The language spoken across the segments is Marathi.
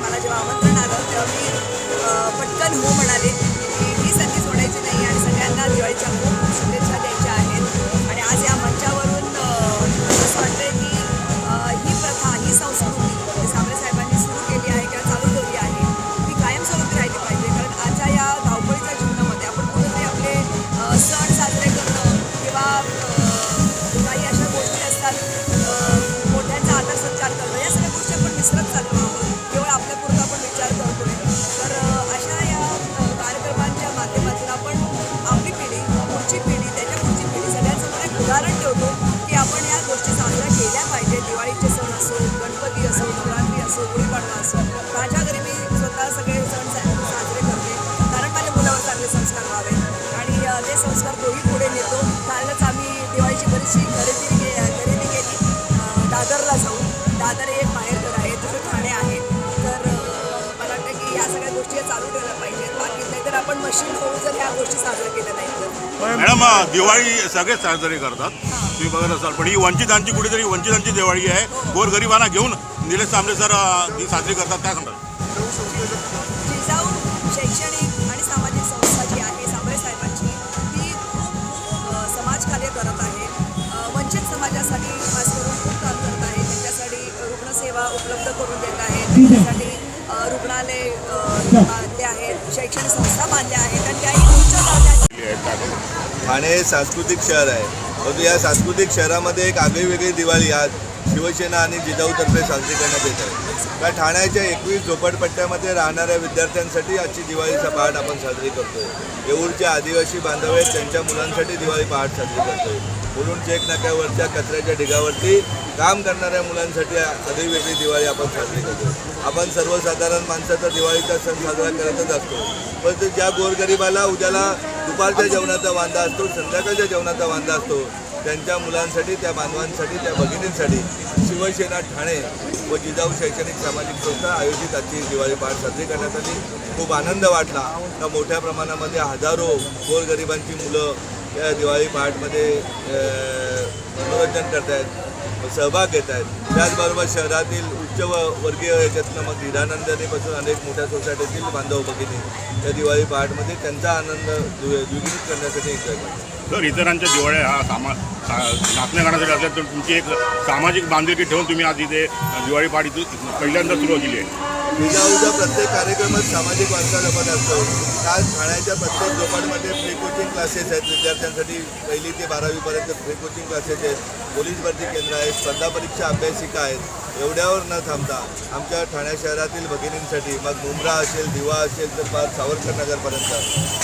मला जेव्हा आमंत्रण आलं तेव्हा मी पटकन हो म्हणाले. संस्कार तोही पुढे नेतो. कालच आम्ही दिवाळीची बरीचशी खरेदी के- खरेदी केली. दादरला जाऊन. दादर हे एक माहेरघर आहे तिथे ठाणे आहे. तर मला वाटतं की या सगळ्या गोष्टी चालू ठेवल्या पाहिजेत. बाकी नाहीतर आपण मशीन होऊ जर ह्या गोष्टी साजऱ्या केल्या नाही तर. मॅडम दिवाळी सगळेच साजरे करतात. तुम्ही बघत असाल पण ही वंचितांची कुठेतरी वंचितांची दिवाळी आहे. गोरगरिबांना घेऊन निलेश तांबे सर ही साजरी करतात. काय सांगतात? उपलब्ध करून देत आहे. त्यांच्यासाठी अ, रुग्णालय बांधले आहेत शैक्षणिक संस्था बांधल्या आहेत आणि त्याही उच्च ठाणे हे सांस्कृतिक शहर आहे. परंतु या सांस्कृतिक शहरामध्ये एक आगळीवेगळी दिवाळी आज शिवसेना आणि जिजाऊतर्फे साजरी करण्यात येत आहे. त्या ठाण्याच्या एकवीस झोपडपट्ट्यामध्ये राहणाऱ्या विद्यार्थ्यांसाठी आजची दिवाळीचा पहाट आपण साजरी करतोय. येऊरचे आदिवासी बांधव आहेत त्यांच्या मुलांसाठी दिवाळी पहाट साजरी करतोय. मुलुंड चेक नाक्यावरच्या कचऱ्याच्या ढिगावरती काम करणाऱ्या मुलांसाठी आगळीवेगळी दिवाळी आपण साजरी करतो. आपण सर्वसाधारण माणसाचा दिवाळीचा सण साजरा करतच असतो. पण ज्या गोरगरिबाला उद्याला दुपारच्या जेवणाचा वांदा असतो संध्याकाळच्या जेवणाचा वांदा असतो त्यांच्या मुलांसाठी त्या बांधवांसाठी त्या भगिनींसाठी शिवसेना ठाणे व जिजाऊ शैक्षणिक सामाजिक संस्था आयोजित आजची दिवाळी पाठ साजरी करण्यासाठी खूप आनंद वाटला. का मोठ्या प्रमाणामध्ये हजारो गोरगरिबांची मुलं या दिवाळी पहाटमध्ये मनोरंजन करत आहेत सहभाग घेत आहेत त्याचबरोबर शहरातील उच्च व वर्गीय याच्यातनं मग हिरानंदनीपासून अनेक मोठ्या सोसायटीतील बांधव भगिनी या दिवाळी पहाटमध्ये त्यांचा आनंद द्वि- द्विगुणित करण्यासाठी एन्जॉय करतात. जर इतरांच्या दिवाळ्या हा सामा नाचण्या गाण्यासाठी असल्या तर तुमची एक सामाजिक बांधिलकी ठेवून तुम्ही आज इथे दिवाळी पहाट पहिल्यांदा सुरू केली आहे. उद्या प्रत्येक कार्यक्रमात सामाजिक वारसा जपत असतो. आज ठाण्याच्या प्रत्येक झोपाडमध्ये फ्री कोचिंग क्लासेस आहेत. विद्यार्थ्यांसाठी पहिली ते बारावीपर्यंत फ्री कोचिंग क्लासेस आहेत. पोलीस भरती केंद्र आहेत. स्पर्धा परीक्षा अभ्यासिका आहेत. एवढ्यावर न थांबता आमच्या ठाणे शहरातील भगिनींसाठी मग मुंब्रा असेल दिवा असेल तर पार सावरकर नगरपर्यंत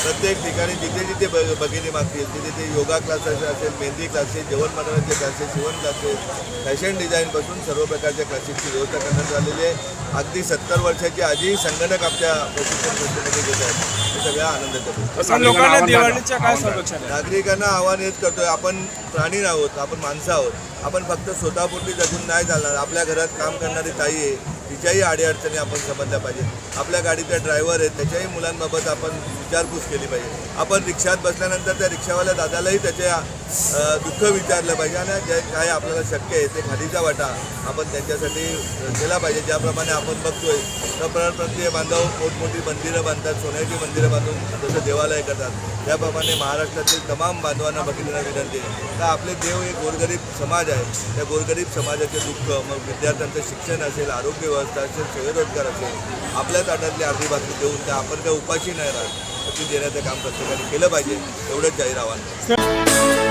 प्रत्येक ठिकाणी जिथे जिथे ब भगिनी मागतील तिथे ते योगा क्लासेस असेल मेहंदी क्लासेस जेवण बनवण्याचे क्लासेस शिवण क्लासेस फॅशन डिझाईनपासून सर्व प्रकारच्या क्लासेसची व्यवस्था करण्यात आलेली आहे. अगदी सत्तर वर्षाची आजी संगणक आमच्या प्रशिक्षण संस्थेमध्ये घेत आहेत हे सगळ्या आनंदाचं गोष्ट. असं लोकांना दिवाळीच्या काय संरक्षण आहे? नागरिकांना आव्हान हेच करतोय आपण प्राणी आहोत आपण माणसं आहोत. आपण फक्त स्वतःपुरती जगून नाही चालणार. आपल्या घरात काम करणारी ताई आहे. तिच्याही अडीअडचणी आपण समजल्या पाहिजे आपल्या गाडीचा ड्रायव्हर आहेत त्याच्याही मुलांबाबत आपण विचारपूस केली पाहिजे. आपण रिक्षात बसल्यानंतर त्या रिक्षावाल्या दादालाही त्याच्या दुःख विचारलं पाहिजे आणि जे काय आपल्याला शक्य आहे ते खालीचा वाटा आपण त्यांच्यासाठी केला पाहिजे. ज्याप्रमाणे आपण बघतोय तर परप्रांतीय बांधव मोठमोठी मंदिरं बांधतात सोन्याची मंदिरं बांधून जसं देवालय करतात त्याप्रमाणे महाराष्ट्रातील तमाम बांधवांना भगिनींना विनंती आहे. तर आपले देव हे गोरगरीब समाज आहे. त्या गोरगरीब समाजाचे दुःख मग विद्यार्थ्यांचं शिक्षण असेल आरोग्य व्यवस्था असेल स्वयंरोजगार असेल आपल्या ताटातली अर्धी भाकरी देऊन त्या आपण काही उपाशी नाही राहत. ती देण्याचं काम प्रत्येकाने केलं पाहिजे एवढंच जाहीर आव्हान.